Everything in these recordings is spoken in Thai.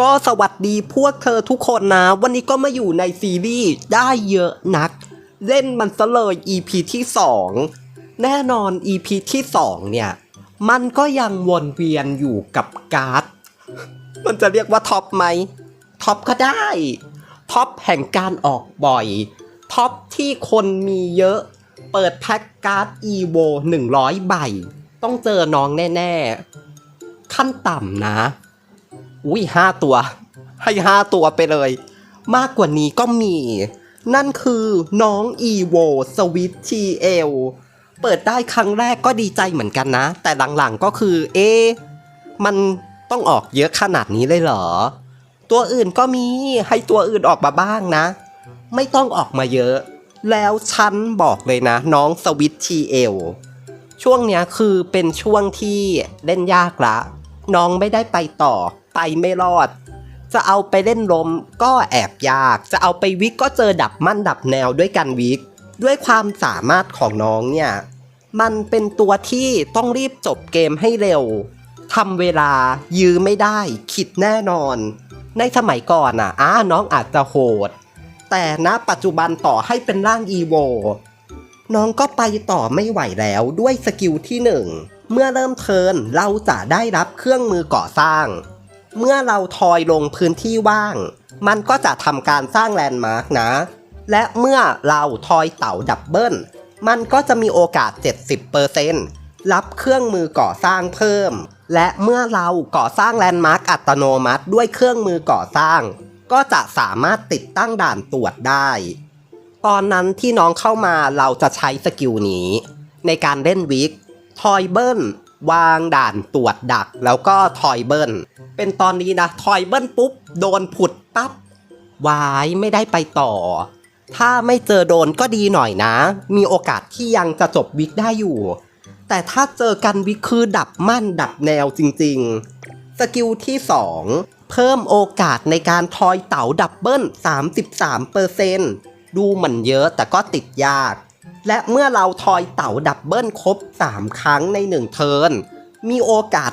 ก็สวัสดีพวกเธอทุกคนนะ วันนี้ก็มาอยู่ในซีรีส์ได้เยอะนัก เล่นมันซะเลย EP ที่ 2 แน่นอน EP ที่ 2 เนี่ย มันก็ยังวนเวียนอยู่กับการ์ด มันจะเรียกว่าท็อปไหมท็อปก็ได้ ท็อปแห่งการออกบ่อย ท็อปที่คนมีเยอะ เปิดแพ็กการ์ด EVO 100 ใบ ต้องเจอน้องแน่ ๆ ขั้นต่ำนะ อุ้ยห้าตัว ให้ห้าตัวไปเลย มากกว่านี้ก็มี นั่นคือน้อง EVO Switch TL เปิดได้ครั้งแรกก็ดีใจเหมือนกันนะ แต่หลังๆก็คือ เอ๊ะมันต้องออกเยอะขนาดนี้เลยเหรอ ตัวอื่นก็มีให้ตัวอื่นออกมาบ้างนะ ไม่ต้องออกมาเยอะ แล้วฉันบอกเลยนะ น้องสวิตทีเอลช่วงเนี้ยคือเป็นช่วงที่เล่นยากละ น้องไม่ได้ไปต่อ ไปไม่รอด จะเอาไปเล่นลมก็แอบยาก จะเอาไปวิกก็เจอดับมั่นดับแนวด้วยกันวิก ด้วยความสามารถของน้องเนี่ย มันเป็นตัวที่ต้องรีบจบเกมให้เร็วทำเวลายื้อไม่ได้ขิดแน่นอน ในสมัยก่อนอะอ้าน้องอาจจะโหด แต่ณปัจจุบันต่อให้เป็นร่างอีโวน้องก็ไปต่อไม่ไหวแล้วด้วยสกิลที่หนึ่งเมื่อเริ่มเทินเราจะได้รับเครื่องมือก่อสร้าง เมื่อเราทอยลงพื้นที่ว่าง มันก็จะทำการสร้างแลนด์มาร์กนะ และเมื่อเราทอยเต่าดับเบิลมันก็จะมีโอกาส 70%รับเครื่องมือก่อสร้างเพิ่ม และเมื่อเราก่อสร้างแลนด์มาร์กอัตโนมัติด้วยเครื่องมือก่อสร้าง ก็จะสามารถติดตั้งด่านตรวจได้ ตอนนั้นที่น้องเข้ามาเราจะใช้สกิลนี้ ในการเล่นวิกทอยเบิล วางด่านตรวจดัก แล้วก็ทอยเบิลเป็นตอนนี้นะทอยเบิลปุ๊บ โดนผุดปั๊บวายไม่ได้ไปต่อ ถ้าไม่เจอโดนก็ดีหน่อยนะ มีโอกาสที่ยังจะจบวิกได้อยู่ แต่ถ้าเจอกันวิกคือดับมั่นดับแนวจริงๆ สกิลที่ 2 เพิ่มโอกาสในการทอยเต๋าดับเบิล33%ดูเหมือนเยอะแต่ก็ติดยาก และเมื่อเราทอยเต๋าดับเบิลครบ 3 ครั้งใน 1 เทิร์น มีโอกาส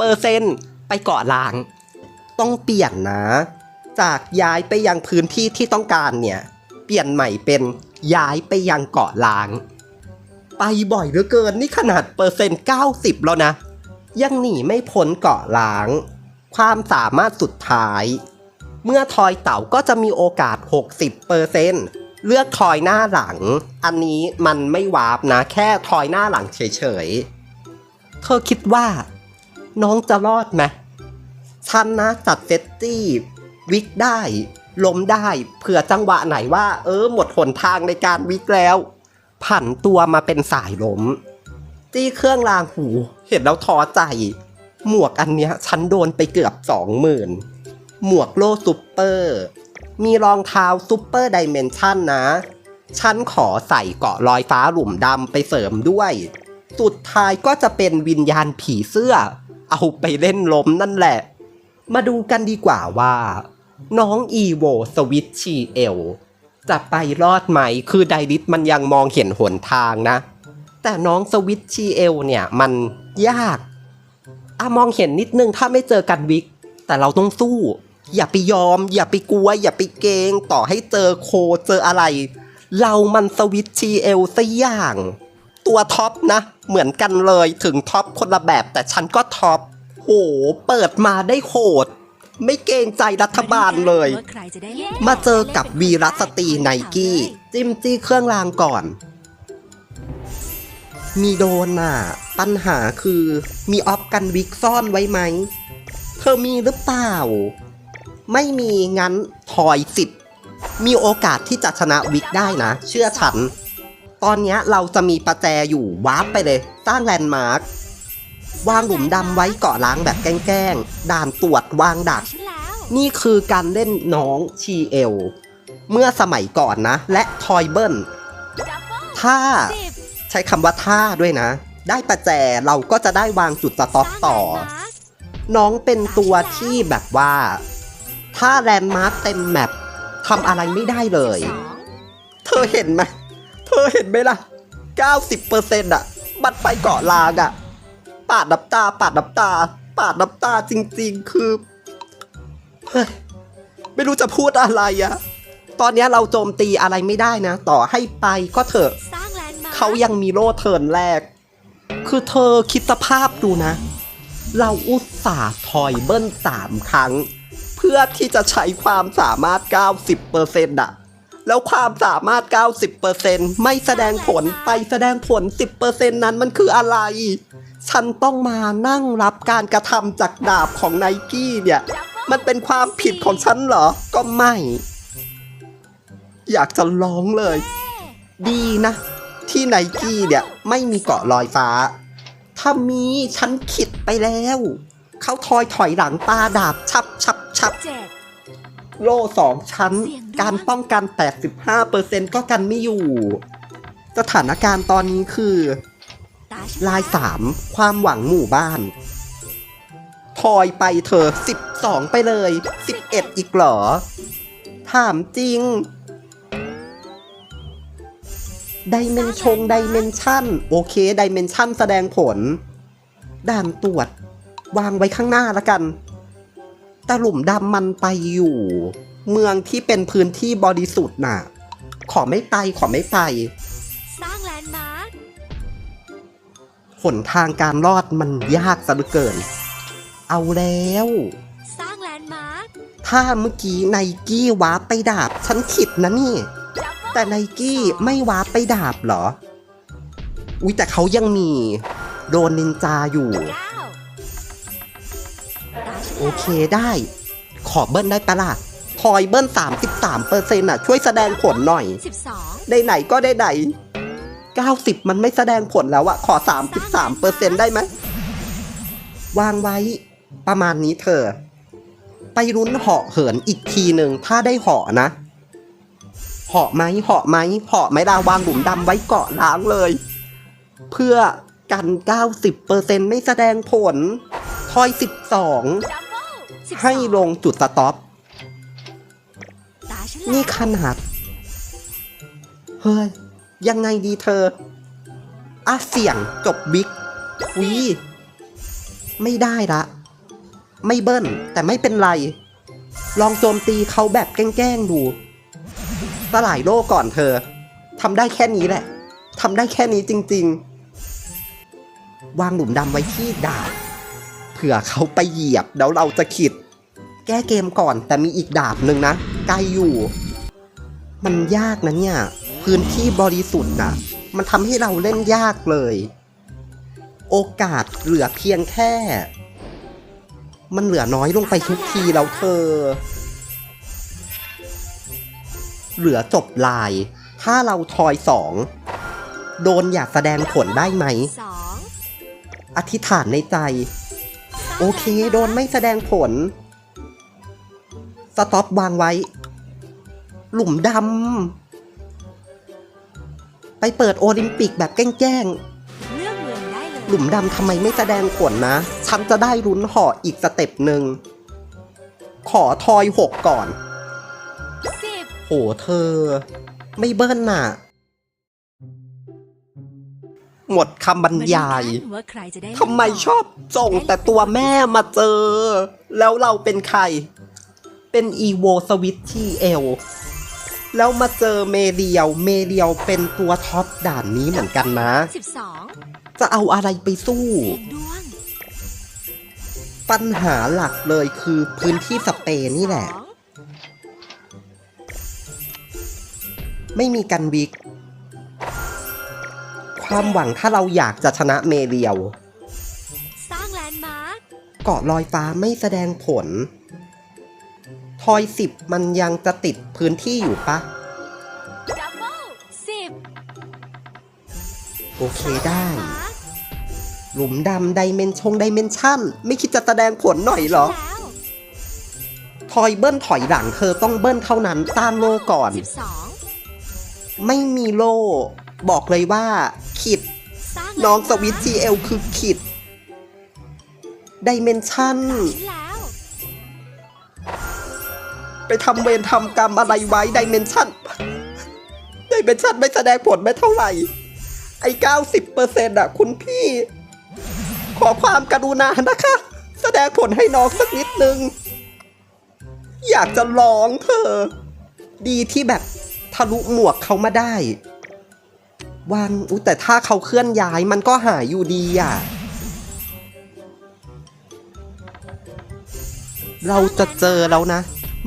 90%ไปเกาะลาง ต้องเปลี่ยนนะ จากย้ายไปยังพื้นที่ที่ต้องการเนี่ย เปลี่ยนใหม่เป็นย้ายไปยังเกาะล้าง ไปบ่อยเหลือเกินนี่ขนาดเปอร์เซ็นต์ 90 แล้วนะ ยังหนีไม่พ้นเกาะล้าง ความสามารถสุดท้าย เมื่อทอยเต่าก็จะมีโอกาส 60%เเลือกทอยหน้าหลัง อันนี้มันไม่วาร์ปนะ แค่ทอยหน้าหลังเฉยๆ เธอคิดว่า น้องจะรอดไหมฉันนะจัดเซตตี้วิกได้ล้มได้เผื่อจังหวะไหนว่า เออ หมดหนทางในการวิกแล้ว ผันตัวมาเป็นสายล้มจี้เครื่องรางหู เห็นแล้วท้อใจ หมวกอันเนี้ยฉันโดนไปเกือบสองหมื่นหมวกโลซูเปอร์ มีรองเท้าซูเปอร์ดิเมนชันนะ ฉันขอใส่เกาะลอยฟ้าหลุมดำไปเสริมด้วย สุดท้ายก็จะเป็นวิญญาณผีเสื้อ เอาไปเล่นล้มนั่นแหละ มาดูกันดีกว่าว่า น้องอีโวสวิตชีเอลจะไปรอดไหม คือไดริสมันยังมองเห็นหนทางนะ แต่น้องสวิตชีเอลเนี่ยมันยากอะมองเห็นนิดนึงถ้าไม่เจอกันวิก แต่เราต้องสู้ อย่าไปยอม อย่าไปกลัว อย่าไปเกง ต่อให้เจอโคเจออะไร เรามันสวิตชีเอลซะอย่าง ตัวท็อปนะ เหมือนกันเลยถึงท็อปคนละแบบแต่ฉันก็ท็อปโหเปิดมาได้โหดไม่เกรงใจรัฐบาลเลย มาเจอกับวีรสตีไนกี้ จิ้มจี้เครื่องรางก่อน มีโดนน่ะ ปัญหาคือมีออฟกันวิกซ่อนไว้ไหม เธอมีหรือเปล่า ไม่มีงั้นทอยสิบมีโอกาสที่จะชนะวิกได้นะ เชื่อฉัน ตอนนี้เราจะมีประแจอยู่วาร์ปไปเลยสร้างแลนด์มาร์ควางหลุมดำไว้เกาะล้างแบบแกล้งๆ ด่านตรวจวางดัก นี่คือการเล่นน้องชีเอล เมื่อสมัยก่อนนะ และทอยเบิ้ลถ้าใช้คำว่าท่าด้วยนะ ได้ประแจเราก็จะได้วางจุดสต็อกต่อ น้องเป็นตัวที่แบบว่า ถ้าแลนด์มาร์คเต็มแมปทำอะไรไม่ได้เลย เธอเห็นไหม เธอเห็นไหมล่ะ 90%อะ บัดไปเกาะลางอะ ปาดน้ำตา ปาดน้ำตา ปาดน้ำตาจริง ๆ คือ เฮ้ย ไม่รู้จะพูดอะไรอะตอนนี้เราโจมตีอะไรไม่ได้นะ ต่อให้ไปก็เถอะ เขายังมีโล่เทิร์นแรก คือเธอคิดสภาพดูนะ เราอุตส่าห์ถอยเบิ้ลสามครั้ง เพื่อที่จะใช้ความสามารถ 90%อะแล้วความสามารถ 90%ไม่แสดงผลไปแสดงผล 10%นั้นมันคืออะไร ฉันต้องมานั่งรับการกระทำจากดาบของไนกี้เนี่ย มันเป็นความผิดของฉันเหรอ ก็ไม่ อยากจะร้องเลย ดีนะ ที่ไนกี้เนี่ยไม่มีเกาะลอยฟ้า ถ้ามีฉันขิดไปแล้ว เขาทอยถอยหลังปาดาบชับชับ ชับเจ็ดโล่สองชั้นเสี่ยงด้วยการป้องกัน 85%ก็กันไม่อยู่ สถานการณ์ตอนนี้คือตาฉันลายสามความหวังหมู่บ้านทอยไปเธอ 12 ไปเลย 11 อีกเหรอ ถามจริงดิเมนชงดิเมนชั่นโอเคดิเมนชั่นแสดงผล ด่านตรวจ วางไว้ข้างหน้าละกัน แต่หลุมดำมันไปอยู่ เมืองที่เป็นพื้นที่บริสุทธิ์น่ะ ขอไม่ไปขอไม่ไป สร้างแลนด์มาร์คหนทางการรอดมันยากซะเหลือเกิน เอาแล้ว สร้างแลนด์มาร์คถ้าเมื่อกี้ไนกี้วาร์ปไปดาบ ฉันผิดนะนี่ แต่ไนกี้ไม่วาร์ปไปดาบเหรอ อุ้ยแต่เขายังมีโดนนินจาอยู่เก้าตาฉัน โอเคได้ ขอเบิ้ลได้ปะล่ะทอยเบิ้ล33เปอร์เซ็นต์อะ ช่วยแสดงผลหน่อยสิบสองได้ไหนก็ได้ไหน 90 มันไม่แสดงผลแล้วอะขอ 33เปอร์เซ็นต์ได้ไหมวางไว้ ประมาณนี้เธอ ไปรุ้นเหาะเหินอีกทีหนึ่งถ้าได้เหาะนะเหาะไหมเหาะไหมเหาะไหมดาวางหลุมดำไว้เกาะล้างเลย เพื่อกัน 90เปอร์เซ็นต์ไม่แสดงผลทอย 12 ดับเบิลสิบสองให้ลงจุดสต็อป ตาฉันนี่แล้วขนาด เฮ้ย ยังไงดีเธออะเสี่ยงจบบิ๊กวีไม่ได้ละ ไม่เบิ้ลแต่ไม่เป็นไร ลองโจมตีเขาแบบแกล้งๆดูสลายโลกก่อนเธอทำได้แค่นี้แหละทำได้แค่นี้จริง ๆ วางหลุมดำไว้ที่ดาบ เผื่อเขาไปเหยียบแล้วเราจะขิด แก้เกมก่อนแต่มีอีกดาบหนึ่งนะไกลอยู่ มันยากนะเนี่ย พื้นที่บริสุทธิ์นะมันทำให้เราเล่นยากเลย โอกาสเหลือเพียงแค่ มันเหลือน้อยลงไปทุกทีแล้วเธอ เหลือจบลาย ถ้าเราทอยสองโดนอยากแสดงผลได้ไหมสองอธิษฐานในใจ โอเค โดนไม่แสดงผล สต็อปวางไว้ หลุมดำ ไปเปิดโอลิมปิกแบบแกล้งเลือกเมืองได้เลยๆหลุมดำทำไมไม่แสดงผลนะ ฉันจะได้รุนห่ออีกสเต็ปหนึ่ง ขอทอยหกก่อนสิบโหเธอ ไม่เบิ้ลน่ะ หมดคำบรรยายมดูกันว่าใครจะได้ทำไมชอบส่งแต่ตัวแม่มาเจอ แล้วเราเป็นใคร เป็นอีโวสวิตที่เอลแล้วมาเจอเมเรียว เมเรียวเป็นตัวท็อปด่านนี้เหมือนกันนะสิบสองจะเอาอะไรไปสู้เสียงดวงปัญหาหลักเลยคือพื้นที่สเปนนี่แหละสองไม่มีกันวิก ความหวังถ้าเราอยากจะชนะเมเรียว สร้างแลนด์มาร์คเกาะลอยฟ้าไม่แสดงผล ทอยสิบมันยังจะติดพื้นที่อยู่ปะ ดับเบิลสิบโอเคได้มาร์คหลุมดำไดเมนชงไดเมนชั่น ไม่คิดจะแสดงผลหน่อยเหรอ แล้วทอยเบิ้ลถอยหลังเธอต้องเบิ้ลเท่านั้นสร้างโลก่อน สิบสองไม่มีโลบอกเลยว่า ขิดสร้างน้องสวิตจีเอลคือขิดไดเมนชั่นตาฉันแล้วไปทำเวรทำกรรมอะไรไว้ไดเมนชั่นไดเมนชั่นไม่แสดงผลไม่เท่าไหร่ ไอ้เก้าสิบเปอร์เซ็นต์อะคุณพี่ ขอความกรุณานะคะ แสดงผลให้น้องสักนิดนึง อยากจะร้องเธอ ดีที่แบบทะลุหมวกเขามาได้ วางอุยแต่ถ้าเขาเคลื่อนย้ายมันก็หายอยู่ดีอะ เราจะเจอแล้วนะ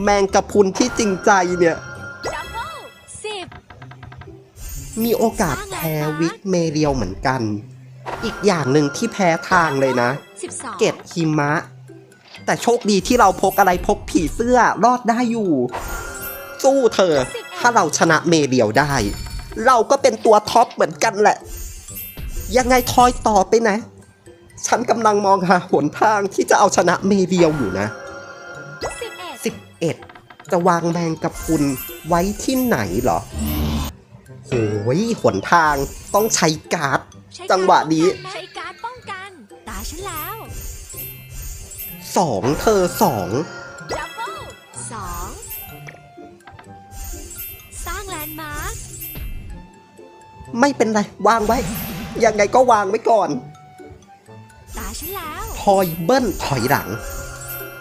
แมงกะพรุนที่จริงใจเนี่ยดับเบิลสิบมีโอกาสแพ้วิกเมเรียวเหมือนกัน อีกอย่างหนึ่งที่แพ้ทางเลยนะสิบสองเกตหิมะ แต่โชคดีที่เราพกอะไรพกผีเสื้อรอดได้อยู่ สู้เธอ ถ้าเราชนะเมเรียวได้ เราก็เป็นตัวท็อปเหมือนกันแหละ ยังไงทอยต่อไปนะ ฉันกำลังมองหาหนทางที่จะเอาชนะเมเรียวอยู่นะสิบเอ็ด11 จะวางแมงกับคุณไว้ที่ไหนเหรอโหยหนทางต้องใช้การ์ดใช้จังหวะนี้ใช้การดป้องกัน ตาฉันแล้วสองเธอสอง ไม่เป็นไร วางไว้ ยังไงก็วางไว้ก่อน ตาฉันแล้วทอยเบิ้ลถอยหลัง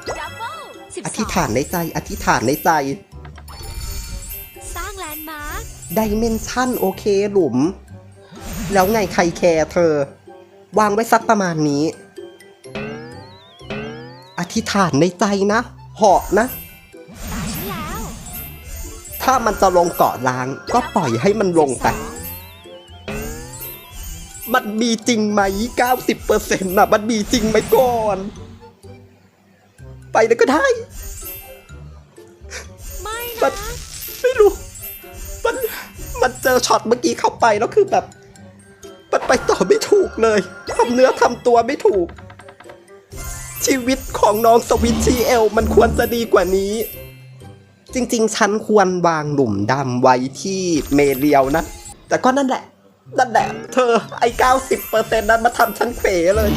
ดับเบิลสิบอสธิอษงฐานในใจ อธิษฐานในใจ สร้างแลนด์มาร์คดิเมนชันโอเคหลุม แล้วไงใครแคร์เธอ วางไว้สักประมาณนี้ อธิษฐานในใจนะเหาะนะ ตาฉันแล้วถ้ามันจะลงเกาะล้าง ก็ปล่อยให้มันลงไปสิบสอ มันมีจริงไหม 90%น่ะ มันมีจริงไหมก่อน ไปเลยก็ได้ ไม่มันะนไม่รู้ มัน มันเจอช็อตเมื่อกี้เข้าไปแล้วคือแบบ มันไปต่อไม่ถูกเลยทำเนื้อทำตัวไม่ถูก ชีวิตของน้องสวิตชีเอลมันควรจะดีกว่านี้ จริงๆ ฉันควรวางหลุมดำไว้ที่เมเรียวนะ แต่ก็นั่นแหละ นั่นแหละเธอไอ้เก้าสิบเปอร์เซ็นต์นั้นมาทำฉันเขวเลย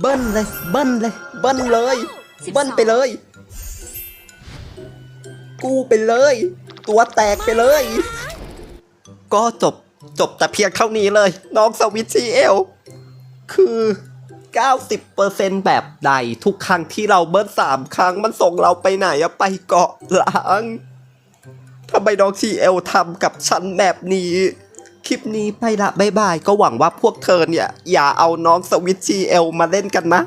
เบิ้ลเลย เบิ้ลเลย เบิ้ลเลย เบิ้ลไปเลย กู้ไปเลย ตัวแตกไปเลย ก็จบจบแต่เพียงเท่านี้เลย น้องสวิตชีเอล คือ 90%แบบใดทุกครั้งที่เราเบิ้ลสามครั้งมันส่งเราไปไหนอะไปเกาะล้างทำไมน้องชีเอลทำกับฉันแบบนี้ คลิปนี้ไปละบายบาย ก็หวังว่าพวกเธอเนี่ย อย่าเอาน้องสวิตชีเอลมาเล่นกันนะ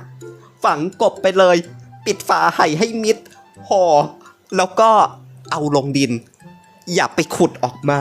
ฝังกบไปเลย ปิดฝาไห่ให้มิดห่อแล้วก็เอาลงดิน อย่าไปขุดออกมา